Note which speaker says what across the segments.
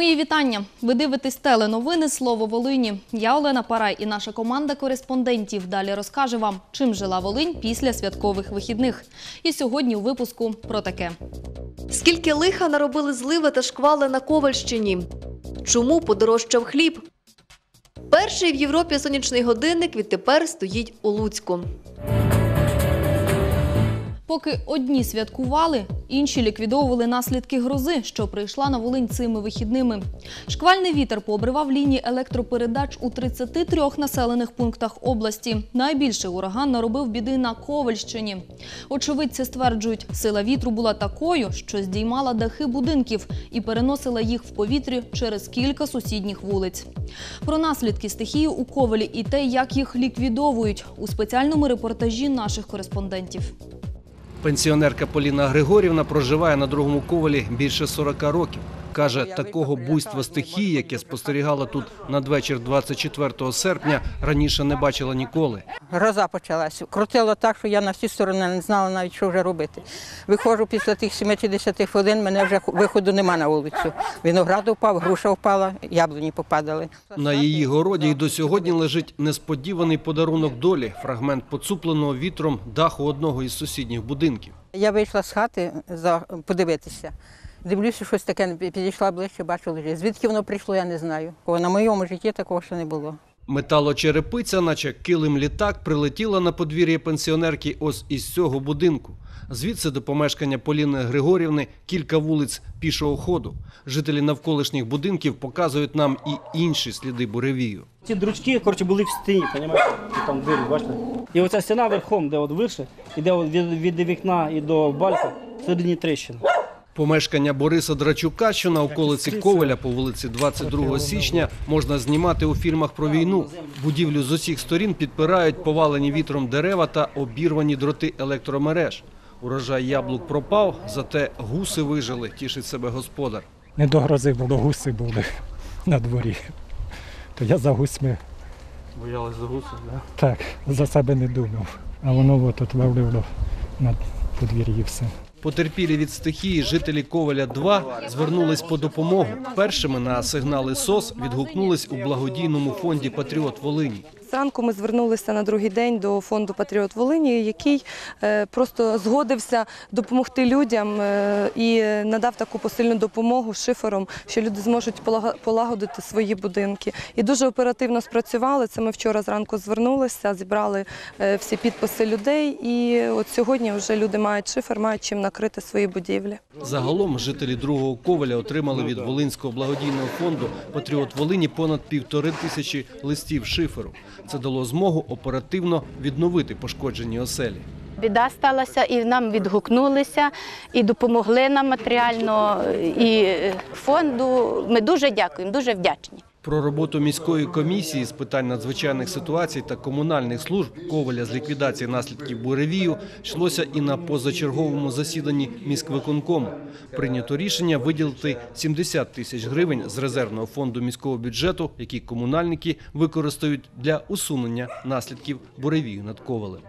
Speaker 1: Мої вітання. Ви дивитесь теленовини Слово Волині. Я Олена Парай і наша команда кореспондентів далі розкаже вам, чим жила Волинь після святкових вихідних. І сьогодні у випуску про таке.
Speaker 2: Скільки лиха наробили зливи та шквали на Ковальщині? Чому подорожчав хліб? Перший в Європі сонячний годинник відтепер стоїть у Луцьку.
Speaker 1: Поки одні святкували, інші ліквідовували наслідки грози, що прийшла на Волинь цими вихідними. Шквальний вітер пообривав лінії електропередач у 33 населених пунктах області. Найбільше ураган наробив біди на Ковальщині. Очевидці стверджують, сила вітру була такою, що здіймала дахи будинків і переносила їх в повітрі через кілька сусідніх вулиць. Про наслідки стихії у Ковалі і те, як їх ліквідовують у спеціальному репортажі наших кореспондентів.
Speaker 3: Пенсіонерка Поліна Григорівна проживає на другому ковалі більше 40 років. Каже, такого буйства стихії, яке спостерігала тут надвечір 24 серпня, раніше не бачила ніколи.
Speaker 4: Гроза почалась. Крутило так, що я на всі сторони не знала навіть, що вже робити. Виходжу після тих 70 хвилин, мене вже виходу нема на вулицю. Виноград упав, груша впала, яблуні попадали.
Speaker 3: На її городі й до сьогодні лежить несподіваний подарунок долі – фрагмент поцупленого вітром даху одного із сусідніх будинків.
Speaker 4: Я вийшла з хати за- подивитися. Дивлюся, щось таке, підійшла ближче, бачу лежить. Звідки воно прийшло, я не знаю. На моєму житті такого ще не було.
Speaker 3: Металочерепиця, наче килим літак, прилетіла на подвір'я пенсіонерки ось із цього будинку. Звідси до помешкання Поліни Григорівни кілька вулиць пішого ходу. Жителі навколишніх будинків показують нам і інші сліди буревію.
Speaker 5: Ці дручки, коротше, були в стіні, розумієте? Там двері, бачите? І оця стіна верхом, де от вище, іде від, від вікна і до балька, всередині тріщина.
Speaker 3: Помешкання Бориса Драчука, що на околиці Коваля по вулиці 22 січня, можна знімати у фільмах про війну. Будівлю з усіх сторін підпирають повалені вітром дерева та обірвані дроти електромереж. Урожай яблук пропав, зате гуси вижили, тішить себе господар.
Speaker 6: Не до грози було, гуси були на дворі. То я за гусьми
Speaker 5: Боялись за гусів, да?
Speaker 6: так, за себе не думав. А воно от от вавлило на подвір'ї все.
Speaker 3: Потерпілі від стихії жителі Коваля 2 звернулись по допомогу. Першими на сигнали СОС відгукнулись у благодійному фонді Патріот Волині.
Speaker 7: Зранку ми звернулися на другий день до фонду Патріот Волині, який е, просто згодився допомогти людям е, і надав таку посильну допомогу шифером, що люди зможуть полагодити свої будинки. І дуже оперативно спрацювали. Це ми вчора зранку звернулися, зібрали е, всі підписи людей. І от сьогодні вже люди мають шифер, мають чим накрити свої будівлі.
Speaker 3: Загалом жителі другого Коваля отримали від Волинського благодійного фонду Патріот Волині понад півтори тисячі листів шиферу. Це дало змогу оперативно відновити пошкоджені оселі.
Speaker 8: Біда сталася, і нам відгукнулися, і допомогли нам матеріально, і фонду. Ми дуже дякуємо, дуже вдячні.
Speaker 3: Про роботу міської комісії з питань надзвичайних ситуацій та комунальних служб Коваля з ліквідації наслідків буревію йшлося і на позачерговому засіданні міськвиконкому. Прийнято рішення виділити 70 тисяч гривень з резервного фонду міського бюджету, які комунальники використають для усунення наслідків буревію над Ковалем.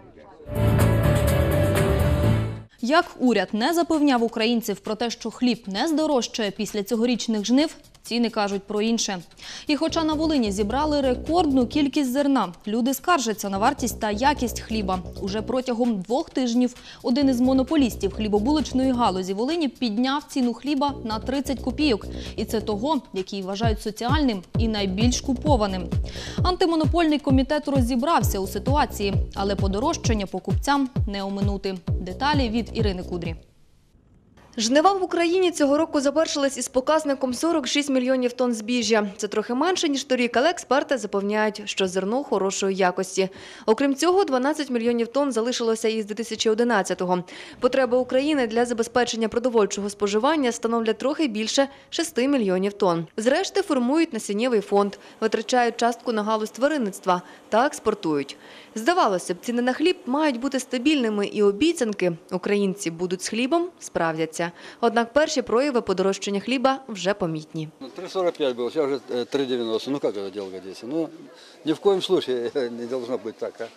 Speaker 1: Як уряд не запевняв українців про те, що хліб не здорожчає після цьогорічних жнив, ціни кажуть про інше. І хоча на Волині зібрали рекордну кількість зерна, люди скаржаться на вартість та якість хліба. Уже протягом двох тижнів один із монополістів хлібобулочної галузі Волині підняв ціну хліба на 30 копійок. І це того, який вважають соціальним і найбільш купованим. Антимонопольний комітет розібрався у ситуації, але подорожчання покупцям не оминути. Деталі від Ірини Кудрі.
Speaker 2: Жнива в Україні цього року завершились із показником 46 мільйонів тонн збіжжя. Це трохи менше, ніж торік, але експерти запевняють, що зерно хорошої якості. Окрім цього, 12 мільйонів тонн залишилося із 2011-го. Потреби України для забезпечення продовольчого споживання становлять трохи більше 6 мільйонів тонн. Зрешти формують насіннєвий фонд, витрачають частку на галузь тваринництва та експортують. Здавалося б, ціни на хліб мають бути стабільними і обіцянки «українці будуть з хлібом» справдяться Однак перші прояви подорожчання хліба вже помітні.
Speaker 9: Ну, 3,45 было, сейчас уже э, 3,90. Ну как это дело годится? Ну, ни в коем случае не должно быть так. А?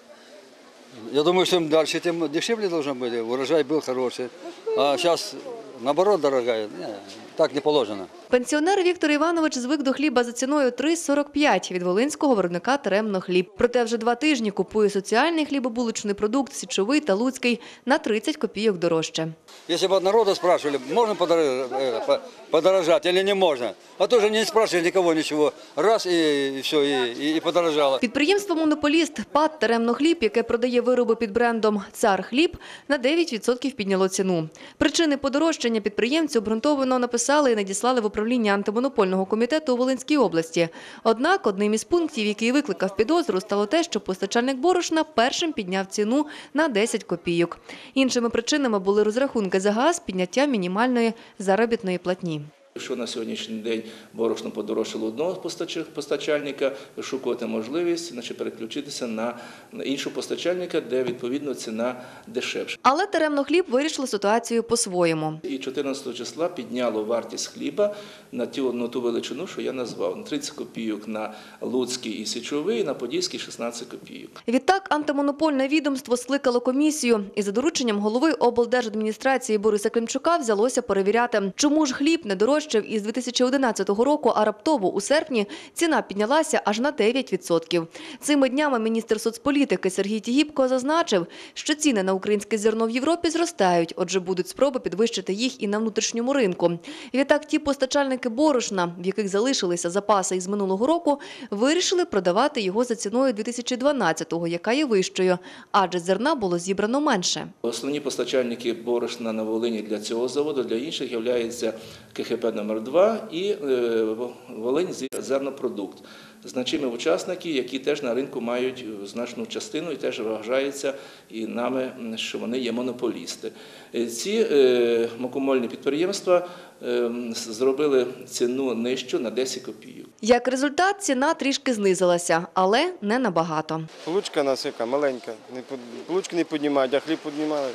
Speaker 9: Я думаю, что дальше тем дешевле должно быть. Урожай был хороший. А сейчас наоборот дорогая. Не, так не положено.
Speaker 2: Пенсіонер Віктор Іванович звик до хліба за ціною 3,45 від волинського виробника Теремно хліб. Проте вже два тижні купує соціальний хлібобулочний продукт, січовий та луцький на 30 копійок дорожче.
Speaker 9: Бы от народа спрашивали, можно подорож- э, по- подорожать или не можно, а тоже не спрашивали никого ничего. Раз и все, и- и подорожало.
Speaker 2: Підприємство «Монополіст» ПАД «Теремно хліб», яке продає вироби під брендом «Цар хліб», на 9% підняло ціну. Причини подорожчання підприємці обґрунтовано написали і надіслали в управління антимонопольного комітету у Волинській області. Однак одним із пунктів, який викликав підозру, стало те, що постачальник борошна першим підняв ціну на 10 копійок. Іншими причинами були розрахунки за газ, підняття мінімальної заробітної платні.
Speaker 10: Якщо на сьогоднішній день борошно подорожчало одного постач- постачальника, вишукувати можливість, значить переключитися на іншого постачальника, де відповідно ціна дешевша.
Speaker 2: Але «Теремно хліб» вирішило ситуацію по-своєму.
Speaker 10: І 14 числа підняло вартість хліба на ту, на ту величину, що я назвав: на 30 копійок на Луцький і Січовий, на Подільський 16 копійок.
Speaker 2: Відтак антимонопольне відомство скликало комісію і за дорученням голови облдержадміністрації Бориса Климчука взялося перевіряти, чому ж хліб не дорожчав із 2011 року, а раптово у серпні ціна піднялася аж на 9%. Цими днями міністр соцполітики Сергій Тігіпко зазначив, що ціни на українське зерно в Європі зростають, отже будуть спроби підвищити їх і на внутрішньому ринку. Відтак ті постачальники борошна, в яких залишилися запаси із минулого року, вирішили продавати його за ціною 2012-го, яка є вищою, адже зерна було зібрано менше.
Speaker 10: Основні постачальники борошна на Волині для цього заводу, для інших являється КХП номер 2 і е, Волинь зернопродукт. Значимі учасники, які теж на ринку мають значну частину і теж вважається і нами, що вони є монополісти. Е, Ці е, мукомольні підприємства е, зробили ціну нижчу на 10 копійок.
Speaker 2: Як результат, ціна трішки знизилася, але не набагато.
Speaker 11: Получка насика маленька. Не под- Получки не піднімають, а хліб піднімали.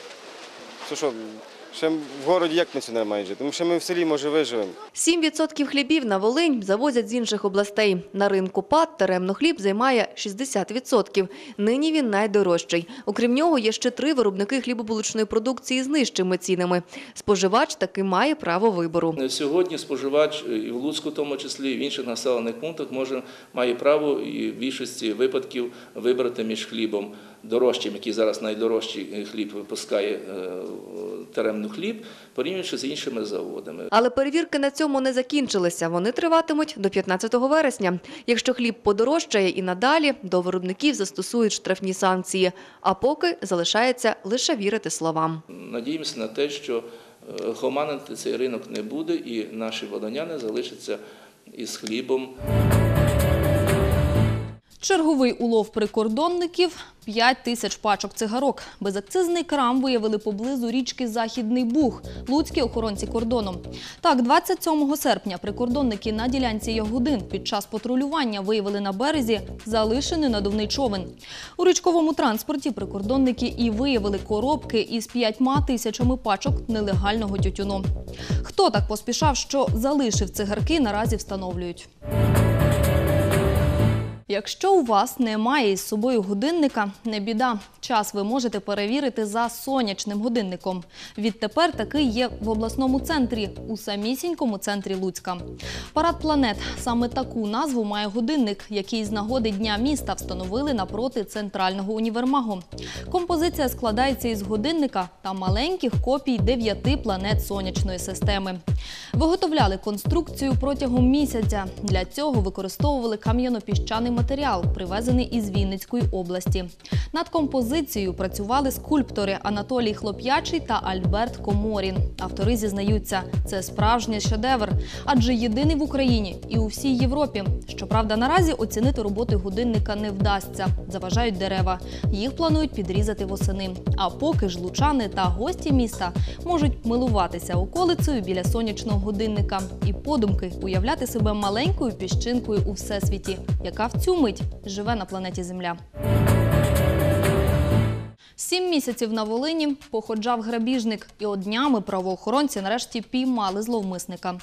Speaker 11: Це що, ще в городі як пенсіонер має жити? Тому що ми в селі, може, виживемо.
Speaker 2: 7% хлібів на Волинь завозять з інших областей. На ринку ПАД теремно хліб займає 60%. Нині він найдорожчий. Окрім нього, є ще три виробники хлібобулочної продукції з нижчими цінами. Споживач таки має право вибору.
Speaker 10: Сьогодні споживач е, і в Луцьку, в тому числі, і в інших населених пунктах може має право і в більшості випадків вибрати між хлібом дорожчим, який зараз найдорожчий е, хліб випускає е, теремну хліб, порівнюючи з іншими заводами.
Speaker 2: Але перевірки на цьому не закінчилися. Вони триватимуть до 15 вересня. Якщо хліб подорожчає і надалі, до виробників застосують штрафні санкції. А поки залишається лише вірити словам.
Speaker 10: Надіємося на те, що е, гоманити цей ринок не буде, і наші волоняни залишаться із хлібом.
Speaker 1: Черговий улов прикордонників – 5 тисяч пачок цигарок. Безакцизний крам виявили поблизу річки Західний Буг, луцькі охоронці кордону. Так, 27 серпня прикордонники на ділянці Ягодин під час патрулювання виявили на березі залишений надувний човен. У річковому транспорті прикордонники і виявили коробки із 5 тисячами пачок нелегального тютюну. Хто так поспішав, що залишив цигарки, наразі встановлюють. Якщо у вас немає із собою годинника, не біда. Час ви можете перевірити за сонячним годинником. Відтепер такий є в обласному центрі, у самісінькому центрі Луцька. Парад планет саме таку назву має годинник, який з нагоди Дня міста встановили напроти центрального універмагу. Композиція складається із годинника та маленьких копій дев'яти планет сонячної системи. Виготовляли конструкцію протягом місяця. Для цього використовували кам'яно-піщаний матеріал, привезений із Вінницької області. Над композицією працювали скульптори Анатолій Хлоп'ячий та Альберт Коморін. Автори зізнаються, це справжній шедевр, адже єдиний в Україні і у всій Європі. Щоправда, наразі оцінити роботи годинника не вдасться. Заважають дерева. Їх планують підрізати восени. А поки ж лучани та гості міста можуть милуватися околицею біля сонячного годинника і подумки уявляти себе маленькою піщинкою у всесвіті, яка в цю мить живе на планеті Земля. Сім місяців на Волині походжав грабіжник, і от днями правоохоронці нарешті піймали зловмисника.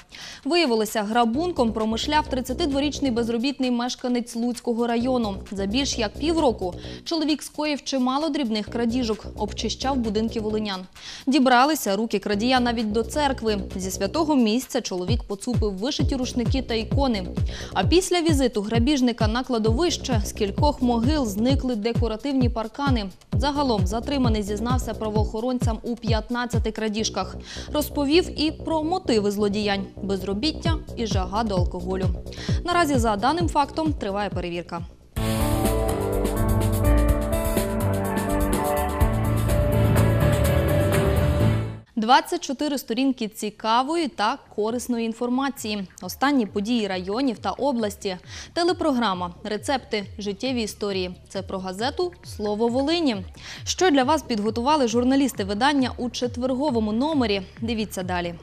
Speaker 1: Виявилося, грабунком промишляв 32-річний безробітний мешканець Луцького району. За більш як півроку чоловік скоїв чимало дрібних крадіжок, обчищав будинки волинян. Дібралися руки крадія навіть до церкви. Зі святого місця чоловік поцупив вишиті рушники та ікони. А після візиту грабіжника на кладовище з кількох могил зникли декоративні паркани. Загалом затриманий зізнався правоохоронцям у 15 крадіжках. Розповів і про мотиви злодіянь – безробіття і жага до алкоголю. Наразі за даним фактом триває перевірка. 24 сторінки цікавої та корисної інформації. Останні події районів та області. Телепрограма, рецепти, життєві історії. Це про газету Слово Волині. Що для вас підготували журналісти видання у четверговому номері? Дивіться далі.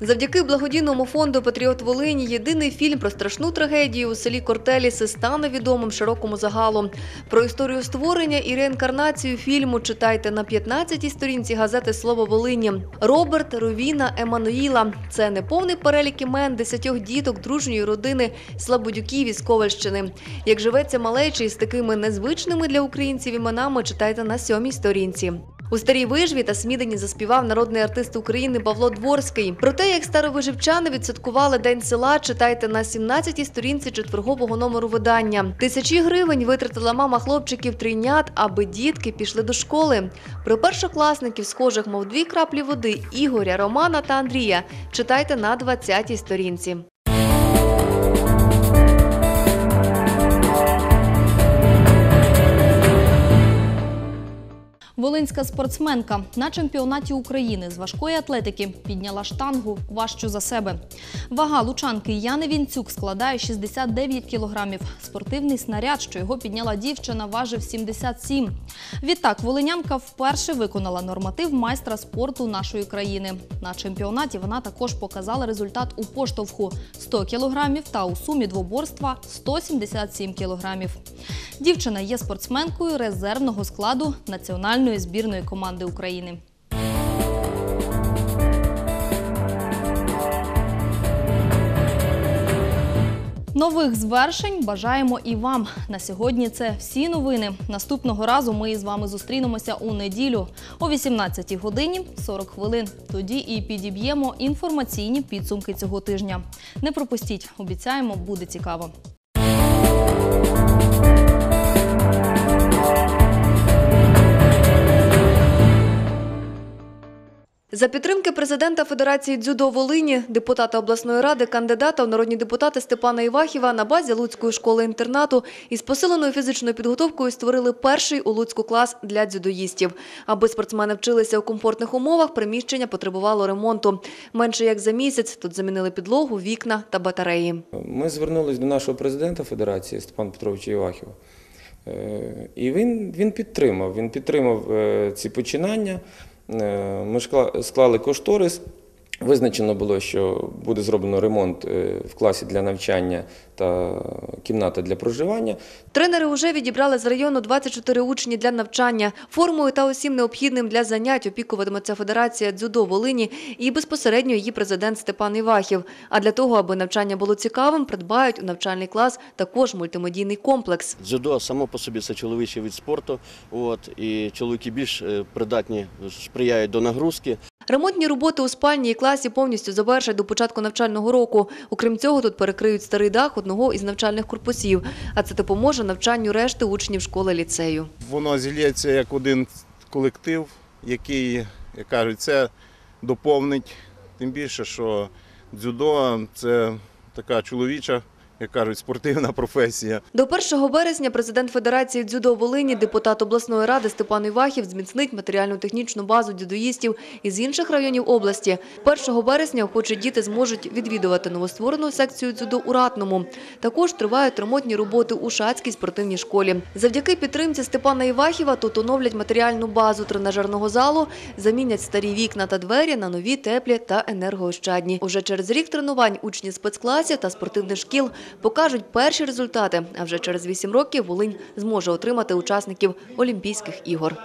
Speaker 2: Завдяки благодійному фонду Патріот Волині єдиний фільм про страшну трагедію у селі Кортеліси стане відомим широкому загалу. Про історію створення і реінкарнацію фільму читайте на 15-й сторінці газети Слово Волині. Роберт, Ровіна, Еммануїла – це неповний перелік імен десятьох діток дружньої родини Слободюків із Ковальщини. Як живеться малечий з такими незвичними для українців іменами, читайте на сьомій сторінці. У старій вижві та смідані заспівав народний артист України Павло Дворський. Про те, як старовиживчани відсвяткували День села, читайте на 17-й сторінці четвергового номеру видання. Тисячі гривень витратила мама хлопчиків трійнят, аби дітки пішли до школи. Про першокласників, схожих, мов дві краплі води, Ігоря, Романа та Андрія, читайте на 20-й сторінці.
Speaker 1: Волинська спортсменка на чемпіонаті України з важкої атлетики підняла штангу важчу за себе. Вага лучанки Яни Вінцюк складає 69 кілограмів. Спортивний снаряд, що його підняла дівчина, важив 77. Відтак, волинянка вперше виконала норматив майстра спорту нашої країни. На чемпіонаті вона також показала результат у поштовху 100 кілограмів та у сумі двоборства 177 кілограмів. Дівчина є спортсменкою резервного складу національної збірної команди України. Нових звершень бажаємо і вам. На сьогодні це всі новини. Наступного разу ми з вами зустрінемося у неділю о 18 годині 40 хвилин. Тоді і підіб'ємо інформаційні підсумки цього тижня. Не пропустіть, обіцяємо, буде цікаво.
Speaker 2: За підтримки президента Федерації дзюдо Волині, депутата обласної ради, кандидата в народні депутати Степана Івахіва на базі Луцької школи-інтернату із посиленою фізичною підготовкою створили перший у Луцьку клас для дзюдоїстів. Аби спортсмени вчилися у комфортних умовах, приміщення потребувало ремонту. Менше як за місяць тут замінили підлогу, вікна та батареї.
Speaker 12: Ми звернулися до нашого президента Федерації Степана Петровича Івахіва. Е, І він, він підтримав. Він підтримав е, ці починання. Е, Ми склали кошторис. Визначено було, що буде зроблено ремонт е, в класі для навчання та кімната для проживання.
Speaker 2: Тренери уже відібрали з району 24 учні для навчання. Формою та усім необхідним для занять опікуватиметься Федерація дзюдо Волині і безпосередньо її президент Степан Івахів. А для того, аби навчання було цікавим, придбають у навчальний клас також мультимедійний комплекс.
Speaker 13: Дзюдо само по собі це чоловічий від спорту. От, і чоловіки більш е, придатні, сприяють до нагрузки.
Speaker 2: Ремонтні роботи у спальні і класі повністю завершать до початку навчального року. Окрім цього, тут перекриють старий дах одного із навчальних корпусів. А це допоможе навчанню решти учнів школи ліцею.
Speaker 14: Воно зілється як один колектив, який, як кажуть, це доповнить. Тим більше, що дзюдо це така чоловіча, як кажуть, спортивна професія.
Speaker 2: До 1 березня президент Федерації дзюдо Волині, депутат обласної ради Степан Івахів зміцнить матеріально-технічну базу дзюдоїстів із інших районів області. 1 березня охочі діти зможуть відвідувати новостворену секцію дзюдо у Ратному. Також тривають ремонтні роботи у Шацькій спортивній школі. Завдяки підтримці Степана Івахіва тут оновлять матеріальну базу тренажерного залу, замінять старі вікна та двері на нові, теплі та енергоощадні. Уже через рік тренувань учні спецкласів та спортивних шкіл покажуть перші результати. А вже через вісім років Волинь зможе отримати учасників Олімпійських ігор.